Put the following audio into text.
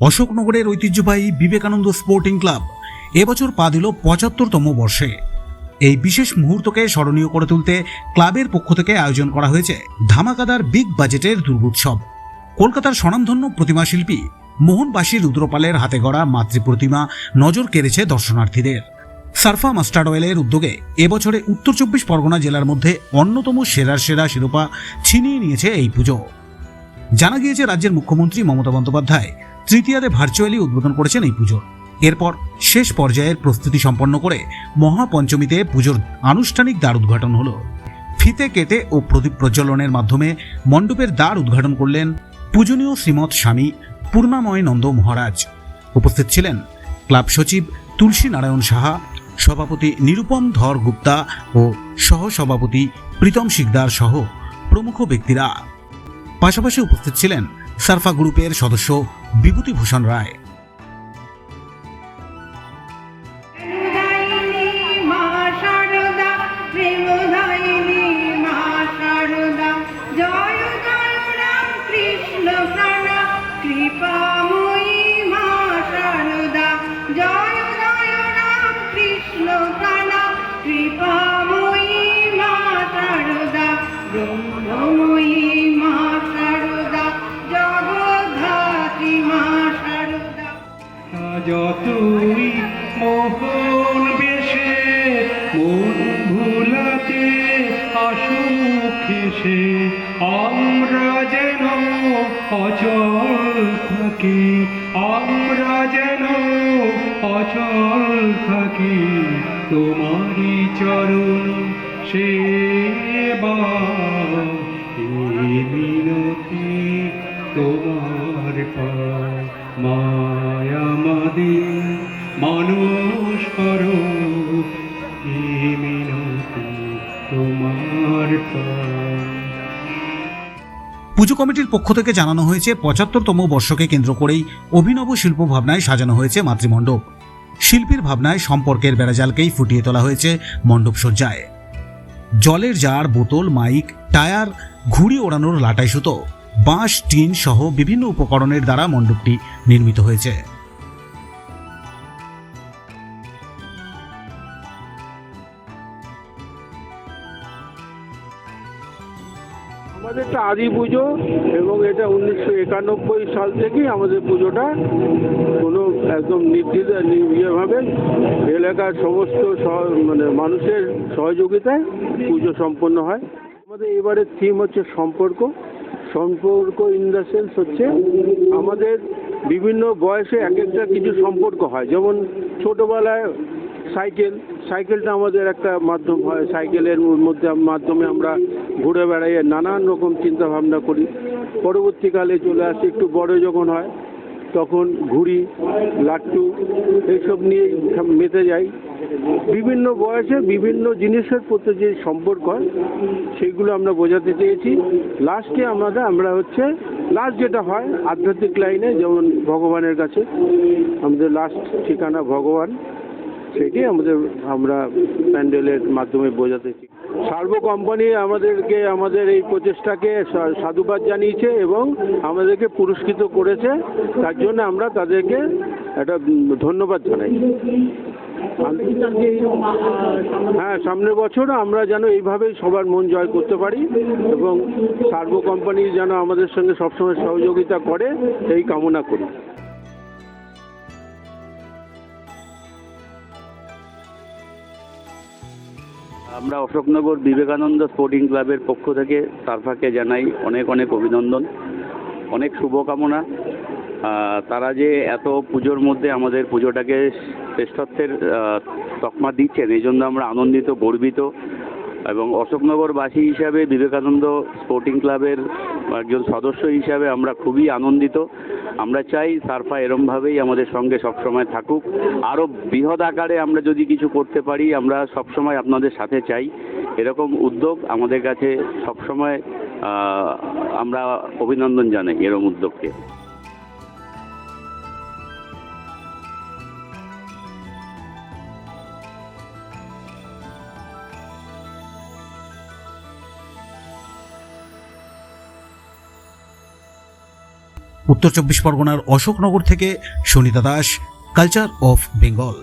অশোকনগরের ঐতিহ্যবাহী Vivekananda sporting club এবছর পা দিল পঁচাত্তরতম বর্ষে। এই বিশেষ মুহূর্তকে স্মরণীয় করে তুলতে ক্লাবের পক্ষ থেকে আয়োজন করা হয়েছে ধামাকাদার বিগ বাজেটের দুর্গোৎসব। কলকাতার স্বনামধন্য প্রতিমা শিল্পী মোহনবাসী রুদ্রপালের হাতে গড়া মাতৃ প্রতিমা নজর কেড়েছে দর্শনার্থীদের। সারফা মাস্টার্ড অয়েলের উদ্যোগে এবছরে উত্তর চব্বিশ পরগনা জেলার মধ্যে অন্যতম সেরার সেরা শিরোপা ছিনিয়ে নিয়েছে এই পুজো। জানা গিয়েছে রাজ্যের মুখ্যমন্ত্রী মমতা বন্দ্যোপাধ্যায় তৃতীয়াতে ভার্চুয়ালি উদ্বোধন করেছেন এই পুজোর এরপর শেষ পর্যায়ের প্রস্তুতি সম্পন্ন করে মহাপঞ্চমীতে পুজোর আনুষ্ঠানিক দ্বার উদ্ঘাটন হলো। ফিতে কেটে ও প্রদীপ প্রজ্বলনের মাধ্যমে মণ্ডপের দ্বার উদ্ঘাটন করলেন পূজনীয় শ্রীমৎ স্বামী পূর্ণাময় নন্দ মহারাজ। উপস্থিত ছিলেন ক্লাব সচিব তুলসী নারায়ণ সাহা, সভাপতি নিরুপম ধর গুপ্তা ও সহসভাপতি প্রীতম শিকদার সহ প্রমুখ ব্যক্তিরা। পাশাপাশি উপস্থিত ছিলেন সারফা গ্রুপের সদস্য বিভূতিভূষণ রায়। যতই মোহন বেশে, মন ভুলাতে এসে, আমরা যেন অচল থাকি, আমরা যেন অচল থাকি, তোমারই চরণ সেবা মিনতি তোমার পায় করো। পুজো কমিটির পক্ষ থেকে জানানো হয়েছে, পঁচাত্তরতম বর্ষকে কেন্দ্র করেই অভিনব শিল্প ভাবনায় সাজানো হয়েছে মাতৃমণ্ডপ। শিল্পীর ভাবনায় সম্পর্কের বেড়াজালকেই ফুটিয়ে তোলা হয়েছে মণ্ডপ সজ্জায় জলের জার, বোতল, মাইক, টায়ার, ঘুড়ি ওড়ানোর লাটাই সুতো, বাঁশ, টিন সহ বিভিন্ন উপকরণের দ্বারা মণ্ডপটি নির্মিত হয়েছে। আমাদের একটা আদি পুজো এবং এটা উনিশশো একানব্বই সাল থেকেই আমাদের পুজোটা কোনো একদম নির্দিষ্ট ইয়েভাবে এলাকার সমস্ত মানে মানুষের সহযোগিতায় পুজো সম্পন্ন হয়। আমাদের এবারের থিম হচ্ছে সম্পর্ক। সম্পর্ক ইন দ্য সেন্স হচ্ছে আমাদের বিভিন্ন বয়সে এক একটা কিছু সম্পর্ক হয়। যেমন ছোটোবেলায় সাইকেল, সাইকেলটা আমাদের একটা মাধ্যম হয়। সাইকেলের মধ্যে মাধ্যমে আমরা ঘুরে বেড়াইয়ে নানান রকম চিন্তা ভাবনা করি। পরবর্তীকালে চলে আসি, একটু বড় যখন হয়, তখন ঘুড়ি, লাট্টু এইসব নিয়ে মেতে যাই। বিভিন্ন বয়সে বিভিন্ন জিনিসের প্রতি যে সম্পর্ক হয়, সেইগুলো আমরা বোঝাতে চেয়েছি। লাস্টে আমাদের, আমরা হচ্ছে লাস্ট যেটা হয়, আধ্যাত্মিক লাইনে যেমন ভগবানের কাছে, আমাদের লাস্ট ঠিকানা ভগবান, সেটি আমাদের, আমরা প্যান্ডেলের মাধ্যমে বোঝাতে সার্বো কোম্পানি আমাদেরকে, আমাদের এই প্রচেষ্টাকে সাধুবাদ জানিয়েছে এবং আমাদেরকে পুরস্কৃত করেছে। তার জন্য আমরা তাদেরকে একটা ধন্যবাদ জানাই। হ্যাঁ সামনের বছর আমরা যেন এইভাবেই সবার মন জয় করতে পারি এবং সার্বো কোম্পানি যেন আমাদের সঙ্গে সবসময় সহযোগিতা করে এই কামনা করি। আমরা অশোকনগর বিবেকানন্দ স্পোর্টিং ক্লাবের পক্ষ থেকে সারফাকে জানাই অনেক অনেক অভিনন্দন, অনেক শুভকামনা। তারা যে এত পুজোর মধ্যে আমাদের পুজোটাকে শ্রেষ্ঠত্বের তকমা দিচ্ছেন, এই জন্য আমরা আনন্দিত, গর্বিত। এবং অশোকনগরবাসী হিসাবে বিবেকানন্দ স্পোর্টিং ক্লাবের একজন সদস্য হিসাবে আমরা খুবই আনন্দিত। আমরা চাই সারফা এরমভাবেই আমাদের সঙ্গে সবসময় থাকুক। আরও বৃহৎ আকারে আমরা যদি কিছু করতে পারি, আমরা সবসময় আপনাদের সাথে চাই। এরকম উদ্যোগ আমাদের কাছে সবসময় আমরা অভিনন্দন জানাই এরম উদ্যোগকে। উত্তর চব্বিশ পরগনার অশোকনগর থেকে সুনিতা দাস কালচার অফ বেঙ্গল